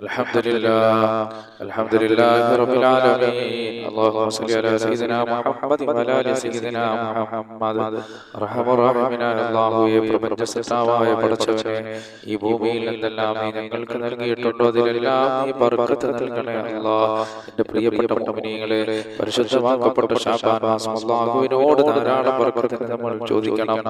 الحمد لله الحمد لله رب العالمين اللهم صل على سيدنا محمد وعلى ال سيدنا മുഹമ്മദ് റഹ്മാനായ അല്ലാഹുവേ പ്രപഞ്ച സൃഷ്ടാവായ പടച്ചവനെ ഈ ഭൂമിയിൽ എന്തെല്ലാം നീ ഞങ്ങൾക്ക് നൽകിയിട്ടുണ്ടോ അതിലെല്ലാം നീ ബർക്കത്ത് നൽകണേ അല്ലാഹ് എൻ്റെ പ്രിയപ്പെട്ട മുഅ്മിനീങ്ങളെ പരിശുദ്ധമാക്കപ്പെട്ട ശാബാൻ മാസം അല്ലാഹുവിനോട് ധാരാളം ബർക്കത്ത് നമ്മൾ ചോദിക്കണം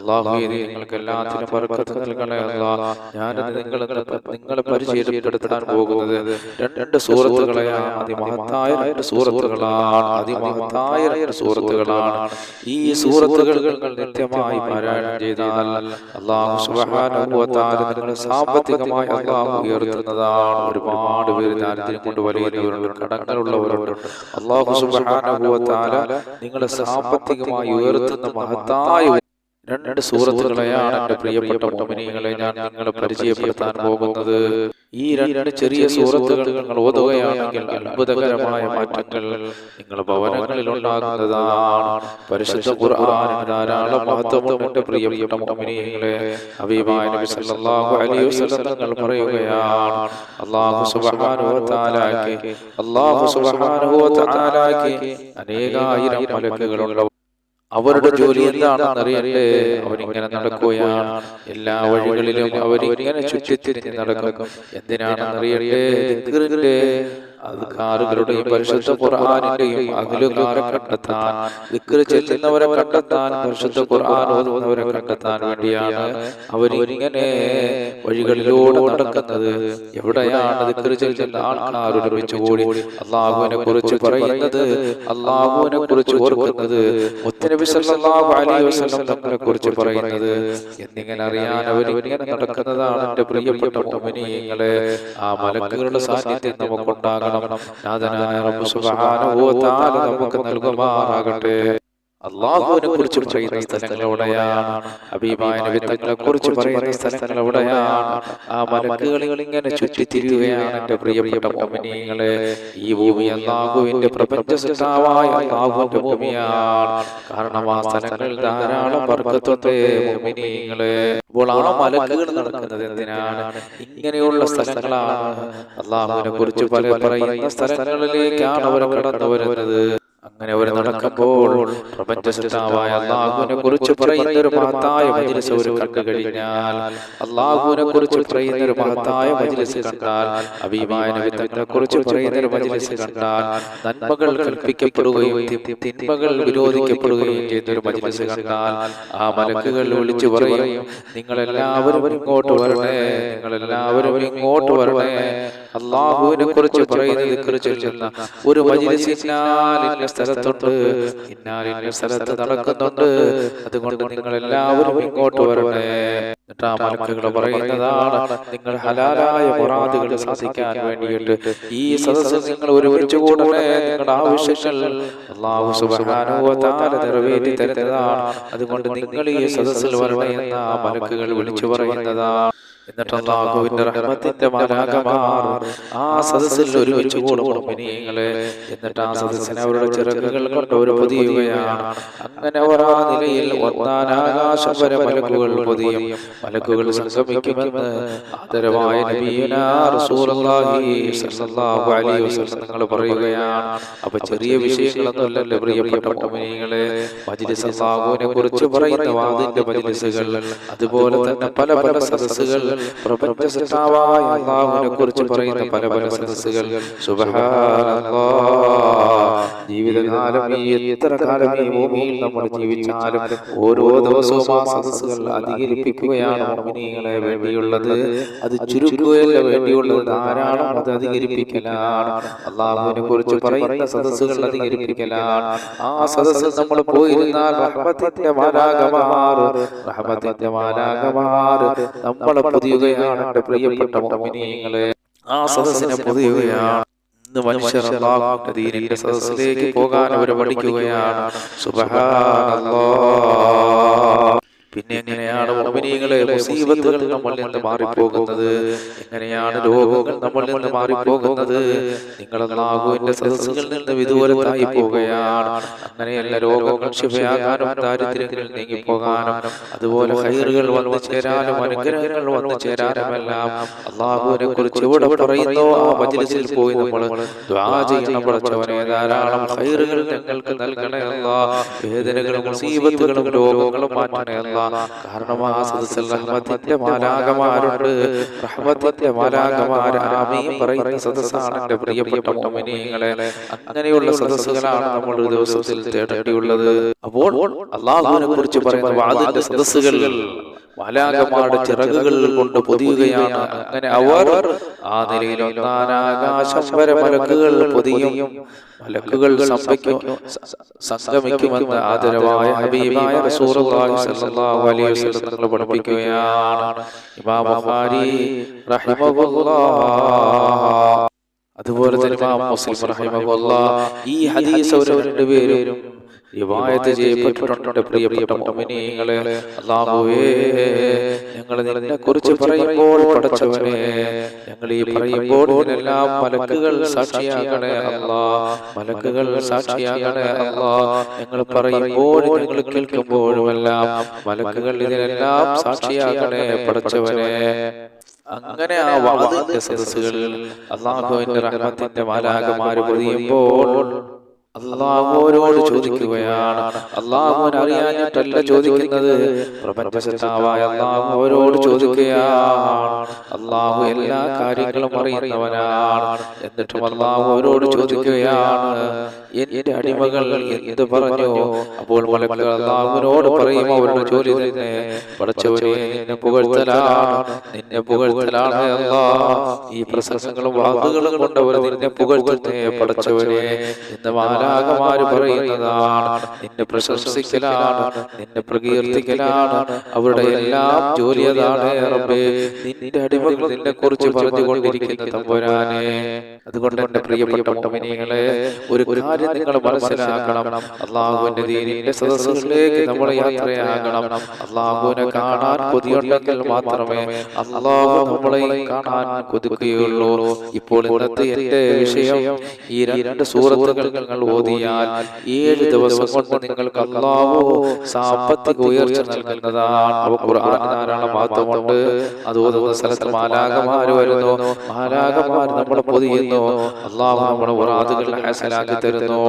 അല്ലാഹുവേ നീ ഞങ്ങൾക്ക് എല്ലാത്തിനും ബർക്കത്ത് നൽകണേ അല്ലാഹ് ഞാനത് നിങ്ങളെ നിങ്ങളെ പരിചയപ്പെടുത്താൻ പോകുന്നത്. രണ്ട് സൂറത്തുകളെയാണ് അതിമഹത്തായ രണ്ട് സൂറത്തുകളാണ് അതിമഹത്തായ രണ്ട് സൂറത്തുകളാണ് ഈ സൂറത്തുകൾ നിങ്ങൾ നിത്യമായി പാരായണം ചെയ്താൽ അള്ളാഹു സുബ്ഹാനഹു വ തആല നിങ്ങളെ സാമ്പത്തികമായി അള്ളാഹു ഉയർത്തുന്നതാണ്. ഒരുപാട് പേര് ദാരിദ്ര്യം കൊണ്ട് വലിയവരുണ്ട്. കടങ്ങളുള്ളവരുണ്ട്. അള്ളാഹു തആല നിങ്ങളെ സാമ്പത്തികമായി ഉയർത്തുന്ന മഹത്തായ രണ്ട് സൂറത്തുകളെയാണ് എന്റെ പ്രിയപ്പെട്ട മോമിനികളെ ഞാൻ നിങ്ങളെ പരിചയപ്പെടുത്താൻ പോകുന്നത്. ഈ രണ്ട് ചെറിയ സൂറത്തുകൾ നിങ്ങൾ ഓതുകയാണെങ്കിൽ അത്ഭുതകരമായ മാറ്റങ്ങൾ നിങ്ങളുടെ ഭവനങ്ങളിൽ ഉണ്ടാകുന്നതാണ് പരിശുദ്ധ ഖുർആനിന് ധാരാളം മഹത്വമുണ്ട് എന്റെ പ്രിയപ്പെട്ട മോമിനികളെ അബീബായ നബി സല്ലല്ലാഹു അലൈഹി വസല്ലം തങ്ങൾ പറയുകയാണ്. അല്ലാഹു സുബ്ഹാനഹു വ തആലയ്ക്ക് അല്ലാഹു സുബ്ഹാനഹു വ തആലയ്ക്ക് അനേകായിരം മലക്കുകളുണ്ട്. അവരുടെ ജോലി എന്താണെന്ന് അറിയട്ടെ അവരിങ്ങനെ നടക്കുകയാണ്. എല്ലാ വഴികളിലും അവരിങ്ങനെ ചുറ്റിത്തിരിഞ്ഞ് നടക്കും. എന്തിനാണെന്ന് അറിയട്ടെ? ദിക്റിന്റെ അധികാറുകളുടെയും പരിശുദ്ധ പരിശുദ്ധ ഖുർആൻ വേണ്ടിയാണ് അവരിങ്ങനെ വഴികളിലൂടെ നടക്കുന്നത്. എവിടെയാണ് കൂടി അള്ളാഹുവിനെ കുറിച്ച് പറയുന്നത്? അള്ളാഹുവിനെ കുറിച്ച് ഓർക്കുന്നത് സല്ലല്ലാഹു അലൈഹി വസല്ലം തങ്ങളെ കുറിച്ച് പറയുന്നത്. എന്നിങ്ങനെ അറിയാൻ അവരിങ്ങനെ നടക്കുന്നതാണ് എന്റെ പ്രിയപ്പെട്ട ആ മലക്കുകളുടെ സാന്നിധ്യം നമുക്കുണ്ടാകണം. നാഥനായ റബ്ബ് സുബ്ഹാനഹു വ തആല നമുക്ക് നൽകുമാറാകട്ടെ. അള്ളാഹുവിനെ കുറിച്ച് പറയുന്ന സ്ഥലങ്ങൾ എവിടെയാണ്? അബീബായ നബിത്തങ്ങളെ കുറിച്ച് പറയുന്ന സ്ഥലങ്ങൾ എവിടെയാണ്? ആ മലക്കുകളിൽ ഇങ്ങനെ ചുറ്റിത്തിരിയുകയാണ് എന്റെ പ്രിയപ്പെട്ട മോമിനിയങ്ങളെ ഈ ഭൂമി അള്ളാഹുവിന്റെ പ്രപഞ്ച സൃഷ്ടാവായ അള്ളാഹുവിന്റെ ഭൂമിയാണ്. കാരണം ആ സ്ഥലങ്ങളിൽ ധാരാളം വർഗത്വത്തെ മോമിനിയങ്ങളെ അപ്പോൾ ആ മലക്കുകൾ നടക്കുന്നത് എന്തിനാണ്? ഇങ്ങനെയുള്ള സ്ഥലങ്ങളാണ്. അള്ളാഹുവിനെ കുറിച്ച് പല പറയുന്ന സ്ഥലങ്ങളിലേക്കാണ് അവർ കടന്നു വരുന്നത്. അങ്ങനെ ഒരു നടക്കുമ്പോൾ പ്രപഞ്ച സൃഷ്ടാവായ അള്ളാഹുവിനെ കുറിച്ച് പറയുന്ന ഒരു മഹത്തായ മജിലിസ് ഒരു കണ്ടു കഴിഞ്ഞാൽ അള്ളാഹുവിനെ കുറിച്ച് പറയുന്ന ഒരു മഹത്തായ മജിലിസ് കണ്ടാൽ അഭിമായ നബിത്തങ്ങളെ കുറിച്ച് പറയുന്ന ഒരു മജിലിസ് കണ്ടാൽ നന്മകൾ കൽപ്പിക്കപ്പെടുകയും തിന്മകൾ വിരോധിക്കപ്പെടുകയും ചെയ്യുന്ന ഒരു മജിലിസ് കണ്ടാൽ ആ മലക്കുകൾ വിളിച്ചു പറയും നിങ്ങളെല്ലാവരും ഇങ്ങോട്ട് വരണേ നിങ്ങളെല്ലാവരും ഇങ്ങോട്ട് വരണേ അള്ളാഹുവിനെ കുറിച്ച് പറയുന്നത് ഒരു ഇന്ന സ്ഥലത്തുണ്ട്. ഇന്നാൽ ഇന്ന സ്ഥലത്ത് നടക്കുന്നുണ്ട്. അതുകൊണ്ട് നിങ്ങൾ എല്ലാവരും ഇങ്ങോട്ട് വരണേ എന്നിട്ട് ആ മലക്കുകൾ പറയുന്നതാണ് നിങ്ങൾ ഹലാലായ മുറാദുകൾ സാധിക്കാൻ വേണ്ടിയിട്ട് ഈ സദസ് നിങ്ങൾ ഒരുമിച്ച് കൂടണേ. നിങ്ങളുടെ ആവശ്യങ്ങൾ അള്ളാഹു നിറവേറ്റി തരുന്നതാണ്. അതുകൊണ്ട് നിങ്ങൾ ഈ സദസ്സിൽ വരണേ എന്ന് ആ മലക്കുകൾ വിളിച്ചു പറയുന്നതാണ്. എന്നിട്ട് അള്ളാഹുവിന്റെ റഹ്മത്തിന്റെ മാലാകമാർ ആ സദസ്സിൽ ഒരുമിച്ച് കൂടും. മുഅ്മിനീങ്ങളെ എന്നിട്ട് ആ സദസ്സിനെ അവരുടെ ചിറകുകൾ കൊണ്ട് അവർ പൊതിയുകയാണ്. അങ്ങനെ ഒരാ നിലയിൽ ഒന്നാൻ ആകാശം വരെ മലക്കുകൾ പൊതിയും. മലക്കുകൾ സംഗമിക്കുമെന്ന് ആദരവായ നിങ്ങൾ പറയുകയാണ്. അപ്പൊ ചെറിയ വിഷയങ്ങളൊന്നുമല്ലല്ലോ പ്രിയപ്പെട്ട മുഅ്മിനീങ്ങളെ മജ്ലിസ് കുറിച്ച് പറയുന്ന വാദിന്റെ മജിലിസുകൾ അതുപോലെ തന്നെ പല പല സദസ്സുകൾ പ്രപഞ്ച സൃഷ്ടാവായ അള്ളാഹുവിനെ കുറിച്ച് പറയുന്ന പല പല സദസ്സുകൾ. സുബ്ഹാനല്ലാഹ്. ജീവിതകാലം എത്ര കാലം ഈ ഭൂമിയിൽ നമ്മൾ ജീവിച്ചാലും ഓരോ ദിവസവും ആ സദസ്സുകൾ അധികരിപ്പിക്കുകയാണ് മുഅ്മിനീങ്ങളെ വേണ്ടിയുള്ളത്. അത് ചുരുക്കുകയല്ല വേണ്ടിയുള്ളത്. ധാരാളം അത് അധികരിപ്പിക്കലാണ്. അള്ളാഹുവിനെ കുറിച്ച് പറയുന്ന സദസ്സുകൾ അധികരിപ്പിക്കലാണ്. ആ സദസ്സിൽ നമ്മൾ പോയിരുന്നാൽ റഹ്മത്തിന്റെ മാലാകമാർ റഹ്മത്തിന്റെ മാലാകമാർ നമ്മളെ പൊതിയുകയാണ് പ്രിയപ്പെട്ട ആ സദസ്സിനെ പൊതിയുകയാണ്. ഇന്ന് മനുഷ്യർ അള്ളാഹുവിന്റെ ദീനിന്റെ സദസ്സിലേക്ക് പോകാൻ അവർ പഠിക്കുകയാണ്. സുബ്ഹാനല്ലാഹ്. പിന്നെ എങ്ങനെയാണ് മോമിനികളെ മുസീബത്തുകൾ നമ്മളിൽ നിന്ന് മാറിപ്പോകുന്നത്? എങ്ങനെയാണ് രോഗങ്ങൾ നമ്മളിൽ നിന്ന് മാറിപ്പോകുന്നത്? നിങ്ങൾ നാഗുവിന്റെ സദസ്സുകളിൽ നിന്ന് വിദൂരത്തായി പോവുകയാണ്. അങ്ങനെയല്ല രോഗങ്ങൾ ശിവയാകാനും ദാരിദ്ര്യങ്ങളിൽ നീങ്ങിപ്പോകാനും അതുപോലെ ഹൈറുകൾ വന്നു ചേരാനും അനുഗ്രഹങ്ങൾ വന്നു ചേരാനുമെല്ലാം അള്ളാഹുവിനെ കുറിച്ച് ഇവിടെ പറയുന്നു ആ മജ്ലിസിൽ പോയി നമ്മൾ ദ്വാ ചെയ്യണം പഠിച്ചവനെ. ധാരാളം ഹൈറുകൾ ഞങ്ങൾക്ക് നൽകണേ അല്ല വേദനകളും മുസീബത്തുകളും രോഗങ്ങളും മാറ്റണേ അല്ല കാരണം സദസ്സിൽ റഹ്മത്തിന്റെ മാലാകമാരുണ്ട് റഹ്മത്തിന്റെ മാലാകമാർ ആമീൻ പറയുന്ന സദസ്സാണ് എന്റെ പ്രിയപ്പെട്ട മോമിനിയങ്ങളെ അങ്ങനെയുള്ള സദസ്സുകളാണ് നമ്മൾ ഒരു ദിവസത്തിൽ തേടേണ്ടിയുള്ളത്. അപ്പോൾ അള്ളാഹുവിനെ കുറിച്ച് പറയുന്ന വാദിന്റെ സദസ്സുകൾ മാലാകമാരുടെ ചിറകുകൾ കൊണ്ട് പൊതിയുകയാണ്. അങ്ങനെ അവർ ആ നിലയിൽ ഒന്നാനാകാശം വരെ മലക്കുകൾ പൊതിയും. മലക്കുകൾ സംഭവിക്കും സംഗമിക്കുമെന്ന് ആദരവായ ഹബീബായ റസൂലുള്ളാഹി സ്വല്ലല്ലാഹു അലൈഹി വസല്ലം തങ്ങൾ പഠിപ്പിക്കുകയാണ്. ഇമാം ബുഖാരി റഹിമഹുല്ലാഹ് അതുപോലെ തന്നെ ഇമാം മുസ്ലിം റഹിമഹുല്ലാഹ് ഈ ഹദീസ് അവർ രണ്ടുപേരും റിവായത്ത് ചെയ്യപ്പെട്ടിട്ടുണ്ട് പ്രിയപ്പെട്ട മുഅ്മിനീങ്ങളെ അല്ലാഹുവേ ഞങ്ങൾ നിന്നെ കുറിച്ച് പറയുമ്പോൾ പഠിച്ചവനെ ഞങ്ങൾ ഈ പറയുമ്പോൾ എല്ലാം മലക്കുകൾ സാക്ഷിയാകണേ അല്ലാ മലക്കുകൾ സാക്ഷിയാകണേ അല്ലാ ഞങ്ങൾ പറയുമ്പോൾ ഞങ്ങൾ കേൾക്കുമ്പോഴുമെല്ലാം മലക്കുകൾ ഇതിനെല്ലാം സാക്ഷിയാകണേ പഠിച്ചവനെ. അങ്ങനെ ആ വാദത്തിന്റെ സദസ്സുകളിൽ അള്ളാഹുവിന്റെ റഹ്മത്തിന്റെ മാലാകമാര് പൊതിയുമ്പോൾ അള്ളാഹുവിനോട് ചോദിക്കുകയാണ്. അള്ളാഹുവിനെ അറിയാഞ്ഞിട്ടല്ല ചോദിക്കുന്നത്. പ്രപഞ്ചസത്താവായ അള്ളാഹുവിനോട് ചോദിക്കുകയാണ്. അള്ളാഹു എല്ലാ കാര്യങ്ങളും അറിയുന്നവനാണ്. എന്നിട്ടും അള്ളാഹുവിനോട് ചോദിക്കുകയാണ് എന്റെ അടിമകൾ എന്ത് പറഞ്ഞു? അപ്പോൾ അള്ളാഹുവിനോട് പറയും അവരുടെ ജോലി തന്നെ പഠിച്ചവരെ നിന്നെ പുകഴ്ത്തലാണ് നിന്നെ പുകഴ്ത്തലാണ് ഈ പ്രസംഗങ്ങളും വാക്കുകളും കൊണ്ടവർ നിന്നെ പുകഴ്ത്തേ പഠിച്ചവരെ എന്ന് മാലാകമാര് പറയുന്നതാണ്. നിന്നെ പ്രശംസിക്കലാണ് നിന്നെ പ്രകീർത്തിക്കലാണ്. അവരുടെ എല്ലാം ജോലി അതാണ് റബ്ബേ. നിന്റെ അടിമകൾ നിന്നെ കുറിച്ച് പറഞ്ഞുകൊണ്ടിരിക്കുന്ന തമ്പുരാനെ. അതുകൊണ്ട് എന്റെ പ്രിയപ്പെട്ട മിനിങ്ങളെ ഒരു കാര്യം നിങ്ങൾ മനസ്സിലാക്കണം. അള്ളാഹുവിന്റെ ദീനിന്റെ സദസ്സുകളിലേക്ക് നമ്മൾ യാത്രയാകണം. അള്ളാഹുവിനെ കാണാൻ കൊതിയുണ്ടെങ്കിൽ മാത്രമേ അള്ളാഹു നമ്മളെ കാണാൻ കൊതിക്കുകയുള്ളൂ. ഇപ്പോൾ ഇന്നത്തെ എന്റെ വിഷയം ഈ രണ്ട് സൂറത്തുകൾ നിങ്ങൾ ഓതിയാൽ ഏഴ് ദിവസം കൊണ്ട് നിങ്ങൾക്ക് അള്ളാഹു സാമ്പത്തിക ഉയർച്ച നൽകുന്നതാണ്. അവ ഖുർആൻ ധാരാളം മഹത്വമുണ്ട് അത് ഓതുന്ന സ്ഥലത്ത് മാലാകമാര് വരുന്നു. മാലാകമാർ നമ്മളെ പൊതിയുന്നു. അള്ളാഹു നമ്മുടെ ഉറാദുകൾ ഹാസലാക്കി തരുന്നു.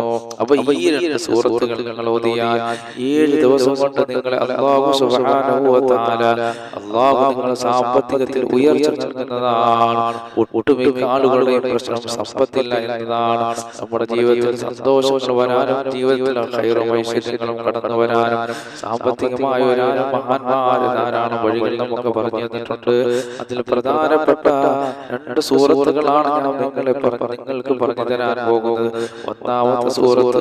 അപ്പൊ ഈ രണ്ട് സൂറത്തുകൾ നിങ്ങൾ ഓതിയാൽ ഏഴ് ദിവസം കൊണ്ട് നിങ്ങളെ അള്ളാഹു സുബ്ഹാനഹു വ തആല അള്ളാഹു നിങ്ങളെ സാമ്പത്തികത്തിൽ ഉയർച്ച നൽകുന്നതാണ്. ഒട്ടുമിക്ക ആളുകളുടെയും പ്രശ്നം സമ്പത്തില്ല എന്നതാണ്. നമ്മുടെ ജീവിതത്തിൽ സന്തോഷങ്ങൾ വരാനും ജീവിതത്തിൽ ഐശ്വര്യങ്ങളും കടന്നു വരാനും സാമ്പത്തികമായ വരാനും മഹാന്മാര് ധാരാളം വഴികൾ നമുക്ക് പറഞ്ഞു തന്നിട്ടുണ്ട്. അതിൽ പ്രധാനപ്പെട്ട രണ്ട് സൂറത്തുകളാണ് ഞാൻ നിങ്ങളെ നിങ്ങൾക്ക് പറഞ്ഞു തരാൻ പോകുന്നത്. ഒന്നാമത്തെ സൂറത്ത്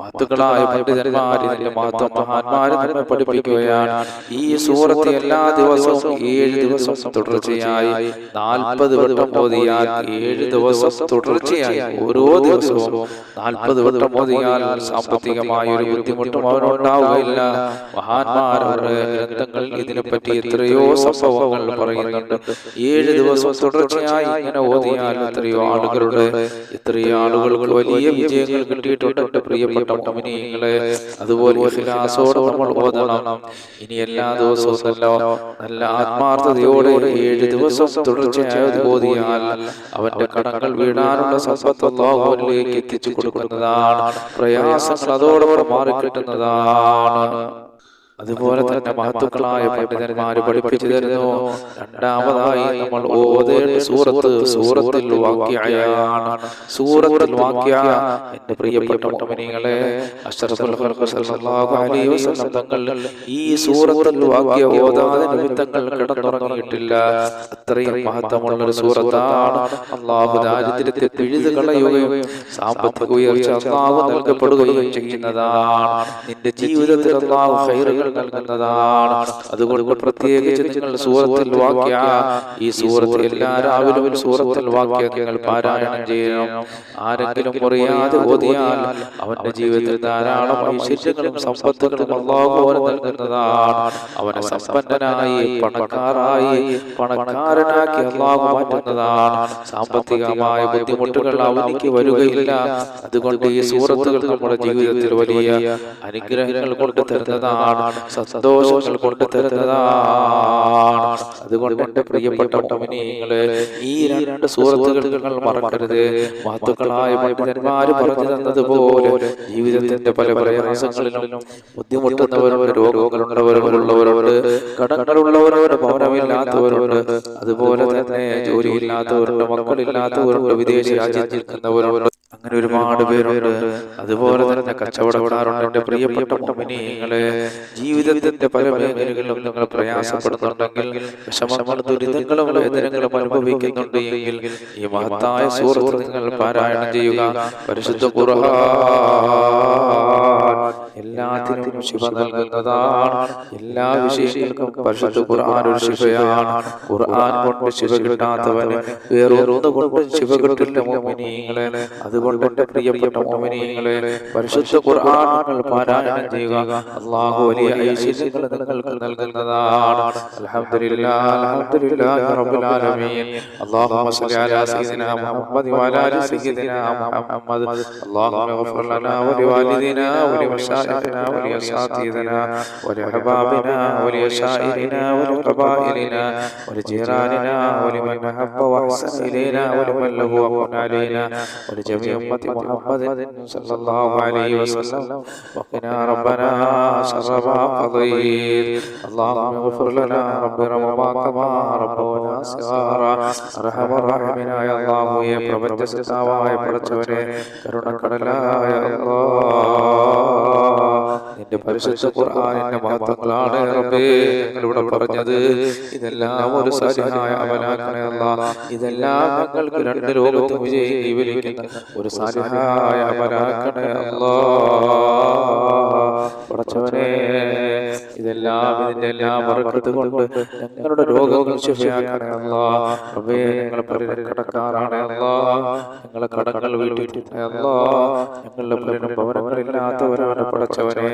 മഹത്തുക്കളായ മഹത്വം മഹാന്മാര് നമ്മെ പഠിപ്പിക്കുകയാണ്. ഈ സൂറത്ത് എല്ലാ ദിവസവും ഏഴ് ദിവസം തുടർച്ചയായി. നാൽപ്പത് വട്ടം ഓതിയാൽ ഏഴ് ദിവസം തുടർച്ചയായി. ഓരോ ദിവസവും നാൽപ്പത് വട്ടം ഓതിയാൽ സാമ്പത്തികമായ ഒരു ബുദ്ധിമുട്ടും അവനുണ്ടാവുകയില്ല മഹാന്മാർ അവരുടെ ഗ്രന്ഥങ്ങൾ ഇതിനെപ്പറ്റി എത്രയോ സംഭവങ്ങൾ പറയുന്നുണ്ട്. ഏഴ് ദിവസം തുടർച്ചയായി ഇങ്ങനെ ഓതിയാൽ എത്രയോ ആളുകളുടെ എത്രയോ ആളുകൾക്ക് വലിയ വിജയങ്ങൾ കിട്ടിയിട്ടുണ്ട്. എന്റെ പ്രിയപ്പെട്ട മുനിയങ്ങളെ അതുപോലെ ഇഖ്ലാസോടെ നമ്മൾ ഓതണം. ഇനി എല്ലാ ദിവസവും നല്ല നല്ല ആത്മാർത്ഥതയോടെ ഏഴ് ദിവസം തുടർച്ചയായി ഓതിയാൽ അവന്റെ കടങ്ങൾ വീടാനുള്ള സമ്പത്ത് അല്ലാഹുവിലേക്ക് എത്തിച്ചു കൊടുക്കുന്നതാണ്. പ്രയാസങ്ങൾ അതോടൊപ്പം മാറിക്കിട്ടുന്നതാണ്. അതുപോലെ തന്നെ മഹത്തുക്കളായ പണ്ഡിതന്മാര് പഠിപ്പിച്ചു തരുന്നു രണ്ടാമതായി നമ്മൾ ഓതേണ്ട സൂറത്ത് സൂറത്തിൽ വാക്യാണ് സൂറത്തിൽ വാക്യ. എന്റെ പ്രിയപ്പെട്ട മുട്ടമനികളെ തങ്ങൾ ഈ സൂറത്തിൽ വാക്യ ഓതാതെ നിമിത്തങ്ങൾ കിടന്നുറങ്ങിയിട്ടില്ല. അത്രയും മഹത്വമുള്ള ഒരു സൂറത്താണ് അള്ളാഹു ദാരിദ്ര്യത്തെ പിഴുതു കളയുകയും സാമ്പത്തിക ഉയർച്ച അള്ളാഹു നൽകപ്പെടുകയും ചെയ്യുന്നതാണ്. നിന്റെ ജീവിതത്തിൽ അള്ളാഹു ഹൈറുകൾ നൽകുന്നതാണ്. അതുകൊണ്ട് പ്രത്യേകിച്ച് നിങ്ങൾ സൂറത്തിൽ വാക്യ. ഈ സൂറത്തിൽ എല്ലാ രാവിലും സൂറത്തിൽ വാക്യ നിങ്ങൾ പാരായണം ചെയ്യണം. ആരെങ്കിലും അറിയാതെ ഓതിയാൽ അവന്റെ ജീവിതത്തിൽ ധാരാളം ഐശ്വര്യങ്ങളും സമ്പത്തുകളും അള്ളാഹു അവന് നൽകുന്നതാണ്. അവനെ സമ്പന്നനായി പണക്കാരായി പണക്കാരനാക്കി അള്ളാഹു മാറ്റുന്നതാണ്. സാമ്പത്തികമായ ബുദ്ധിമുട്ടുകൾ അവനിക്ക് വരികയില്ല. അതുകൊണ്ട് ഈ സൂറത്തുകൾ നമ്മുടെ ജീവിതത്തിൽ വലിയ അനുഗ്രഹങ്ങൾ കൊണ്ട് തരുന്നതാണ് സന്തോഷങ്ങൾ കൊണ്ട് തരുന്നതാണ്. അതുകൊണ്ട് എന്റെ പ്രിയപ്പെട്ട മോമിനിയങ്ങളെ ഈ രണ്ട് സുഹൃത്തുക്കൾ മറക്കരുത്. മഹത്തുക്കളായ പണ്ഡിതന്മാര് പറഞ്ഞു തന്നതുപോലെ ജീവിതത്തിന്റെ പല പ്രയാസങ്ങളിലും ബുദ്ധിമുട്ടുന്നവരവർ രോഗങ്ങളുള്ളവരുള്ളവരുണ്ട് കടങ്ങളുള്ളവരുണ്ട് ഭവനമില്ലാത്തവരുണ്ട് അതുപോലെ തന്നെ ജോലിയില്ലാത്തവരുണ്ട് മക്കളില്ലാത്തവരുണ്ട് വിദേശ രാജ്യത്തിൽ നിൽക്കുന്നവരുണ്ട് അങ്ങനെ ഒരുപാട് പേരുണ്ട്. അതുപോലെ തന്നെ കച്ചവടക്കാരുണ്ട്. എന്റെ പ്രിയപ്പെട്ട മോമിനികളെ ജീവിതത്തിന്റെ പല മേഖലകളിലും നിങ്ങൾ പ്രയാസപ്പെടുന്നുണ്ടെങ്കിൽ ദുരിതങ്ങളും വേദനകളും അനുഭവിക്കുന്നുണ്ട് എങ്കിൽ ഈ മഹത്തായ സൂറത്ത് നിങ്ങൾ പാരായണം ചെയ്യുക. പരിശുദ്ധ കുറഹ എല്ലാത്തിനും ശിവ നൽകുന്നതാണ്. എല്ലാ വിഷയങ്ങൾക്കും പരിശുദ്ധ ഖുർആൻ ഒരു ശിവയാണ് ഖുർആൻ കൊണ്ട് ശിവ കിട്ടാത്തവന് വേറൊന്നു കൊണ്ട് ശിവ കിട്ടില്ല മോമിനികളെ അതുകൊണ്ട് എന്റെ പ്രിയപ്പെട്ട മോമിനികളെ പരിശുദ്ധ ഖുർആൻ നിങ്ങൾ പാരായണം ചെയ്യുക അള്ളാഹു വലിയ ഐശ്വര്യങ്ങൾ നിങ്ങൾക്ക് നൽകുന്നതാണ് അൽഹംദുലില്ലാഹ് അൽഹംദുലില്ലാഹി റബ്ബിൽ ആലമീൻ اللهم صل على سيدنا محمد وعلى ال سيدنا محمد اللهم اغفر لنا ولوالدينا ولمشايخنا ولاساتذتنا ولأحبابنا ولشائرنا ولقبائلنا ولجيراننا ولمن أحب وأحسن إلينا ولمن له أمن علينا ولجميع أمة محمد صلى الله عليه وسلم وقنا ربنا شر ما قضيت اللهم اغفر لنا رب رمضان كما ربنا صغارا അർഹമ റഹീമിനായ അല്ലാഹുവേ പ്രപഞ്ച സൃഷ്ടാവായ പടച്ചവനെ കരുണക്കടലായ അല്ലാഹ് നിന്റെ പരിശുദ്ധ ഖുർആനിന്റെ മഹത്വങ്ങളാണ് റബ്ബേ ഞങ്ങളിവിടെ പറഞ്ഞത് ഇതെല്ലാം ഒരു സാലിഹായ അമലാക്കണേ അല്ലാ ഇതെല്ലാം ഞങ്ങൾക്ക് രണ്ട് ലോകത്തും വിജയി വിവരിക്കുന്ന ഒരു സാലിഹായ അമലാക്കണേ അല്ലാ. പടച്ചവനെ ഇതെല്ലാം ഇതിന്റെ എല്ലാം മറക്കത്ത് കൊണ്ട് ഞങ്ങളുടെ രോഗങ്ങൾ ശിഫയാക്കണേ അല്ലാ. റബ്ബേ ഞങ്ങൾ പരിരക്കടക്കാരാണ് അല്ലാ. ഞങ്ങളെ കടങ്ങൾ വീട്ടിട്ടേ അല്ലാ. ഞങ്ങളുടെ പലരും ഭവനങ്ങളില്ലാത്തവരാണ് പടച്ചവനെ.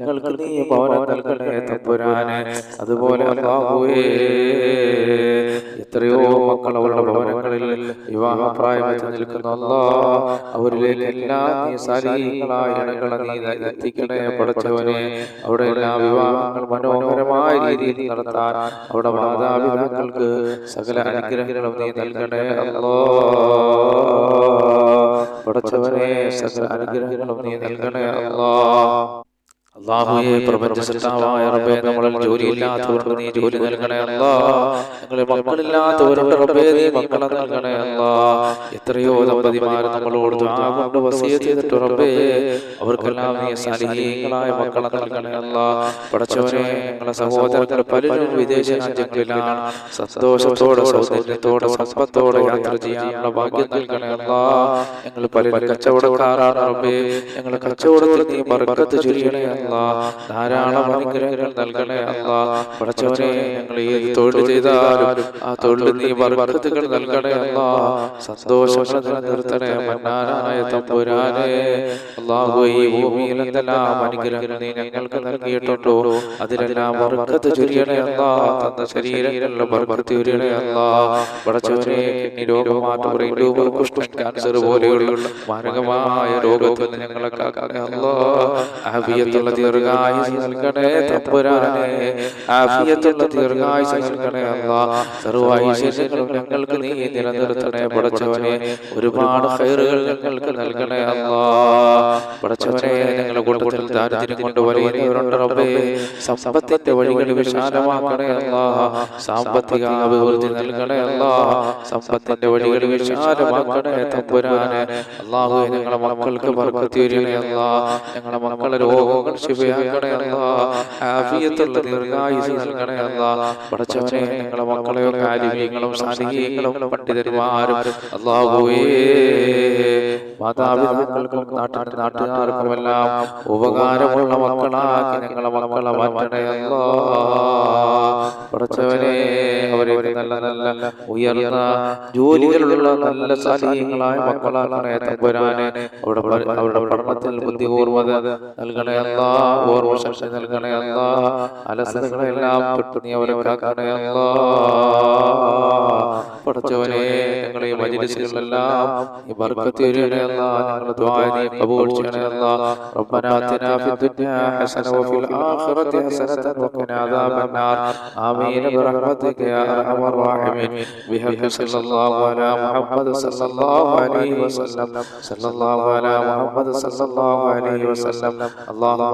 ഞങ്ങൾക്ക് നീ ഭവനം നൽകണേ. തമ്പുരാനെ. അതുപോലെ അല്ലാഹുവേ എത്രയോ മക്കൾ അവരുടെ ഭവനങ്ങളിൽ വിവാഹപ്രായത്തിൽ നിൽക്കുന്ന അല്ലാ അവരിലേക്ക് എല്ലാ നീ സാരീകളായ ഇണകളെ നീ എത്തിക്കണേ പഠിച്ചവനെ. അവിടെ എല്ലാ വിവാഹങ്ങൾ മനോഹരമായ രീതിയിൽ നടത്താൻ അവിടെ മാതാപിതാക്കൾക്ക് സകല അനുഗ്രഹങ്ങളും നീ നൽകണേ അല്ലോ പഠിച്ചവനെ സകല അനുഗ്രഹങ്ങളും നീ നൽകണേ അല്ലോ അള്ളാഹുയെ റബ്ബേ നമ്മളിൽ ജോലിയില്ലാത്തവർക്ക് നീ ജോലി നൽകണേ അല്ലാ. ഞങ്ങളെ മക്കളില്ലാത്തവരുടെ റബ്ബേ നീ മക്കളെ നൽകണേ അല്ലാ. എത്രയോ ദമ്പതിമാർ നമ്മളോട് കൊണ്ട് ചെയ്തിട്ട് റബ്ബേ. അവർക്കെല്ലാം നീ മക്കളെ നൽകണേ അല്ലാ. പഠിച്ചവരെ ഞങ്ങളെ സഹോദരങ്ങൾ പലരും വിദേശ രാജ്യങ്ങളിലാണ് സന്തോഷത്തോടെ സൗന്ദര്യത്തോടെ സമ്പത്തോടെ യാത്ര ചെയ്യാനുള്ള ഭാഗ്യം നൽകണേ അല്ലാ. ഞങ്ങൾ പലരും കച്ചവടക്കാരാണ് റബ്ബേ. ഞങ്ങളെ കച്ചവടത്തിൽ നീ മറക്കത്ത് ചൊരിയണേ അല്ലാ ധാരാളം അനുഗ്രഹങ്ങൾ നൽകണേ അല്ല. പടച്ചവനെ ഞങ്ങൾ ഈ തൊഴിൽ ചെയ്താലും ആ തൊഴിൽ നീ ബർക്കത്തുകൾ നൽകണേ അല്ല. സന്തോഷങ്ങൾ നിർത്തണേ മന്നാനായ തമ്പുരാനെ. അല്ലാഹു ഈ ഭൂമിയിൽ എന്തെല്ലാം അനുഗ്രഹങ്ങൾ നീ ഞങ്ങൾക്ക് നൽകിയിട്ടുണ്ടോ? അതിലെല്ലാം ബർക്കത്ത് ചൊരിയണേ അല്ല. തന്ന ശരീരങ്ങളിലെ ബർക്കത്ത് ചൊരിയണേ അല്ല. പടച്ചവനെ കിഡ്നി രോഗമാറ്റം ബ്രെയിൻ ട്യൂമർ കുഷ്ഠം ക്യാൻസർ പോലെയുള്ള മാരകമായ രോഗത്തിൽ ഞങ്ങളെ കാക്കണേ അല്ല. ആഫിയത്തുള്ള ദീർഘായുസ് നൽകണേ തമ്പുരാനെ ആഫിയത്തുള്ള ദീർഘായുസ് നൽകണേ അല്ലാ. സർവ ഐശ്വര്യങ്ങളും ഞങ്ങൾക്ക് നീ നിലനിർത്തണേ പടച്ചവനെ. ഒരുപാട് ഹൈറുകൾ ഞങ്ങൾക്ക് നൽകണേ അല്ലാ. പടച്ചവനെ ഞങ്ങളുടെ കൂട്ടത്തിൽ ദാരിദ്ര്യം കൊണ്ട് വലിയവരുണ്ട് റബ്ബേ. സമ്പത്തിന്റെ വഴികൾ വിശാലമാക്കണേ അല്ലാ. സാമ്പത്തിക അഭിവൃദ്ധി നൽകണേ അല്ലാ. സമ്പത്തിന്റെ വഴികൾ വിശാലമാക്കണേ തമ്പുരാനെ. അള്ളാഹു ഞങ്ങളെ മക്കൾക്ക് തരണേ അല്ലാ. ഞങ്ങളെ മക്കളെ രോഗങ്ങൾ ആഫിയത്തുള്ള നൽകണേ നാട്ടിന്റെ നാട്ടുകാർക്കുമെല്ലാം ഉപകാരമുള്ള മക്കളാക്കി ഞങ്ങളെ മക്കളെ മാറ്റണേ അവരെ നല്ല നല്ല ഉയർന്ന ജോലികളുള്ള നല്ല സാലിഹ്യങ്ങളായ മക്കളാക്കണേ തമ്പുരാനെ അവരുടെ പഠനത്തിൽ ബുദ്ധിപൂർവത നൽകണേ ഓർമ്മ ശക്തി നൽകണേ അല്ല അലസതകളെല്ലാം തൊട്ട് നീ അവരെ കാക്കണേ അല്ല പടച്ചവനെ ഞങ്ങളെ ഈ മജിലിസുകളിലെല്ലാം ഈ ബർക്കത്ത് തരണേ അല്ല ഞങ്ങളുടെ ദുആ നീ കബൂൽ ചെയ്യണേ അല്ല ربنا آتنا في الدنيا حسنة وفي الآخرة حسنة وقنا عذاب النار آمين برحمتك يا أرحم الراحمين بحق صلى الله على محمد صلى الله عليه وسلم صلى الله على محمد صلى الله عليه وسلم اللهم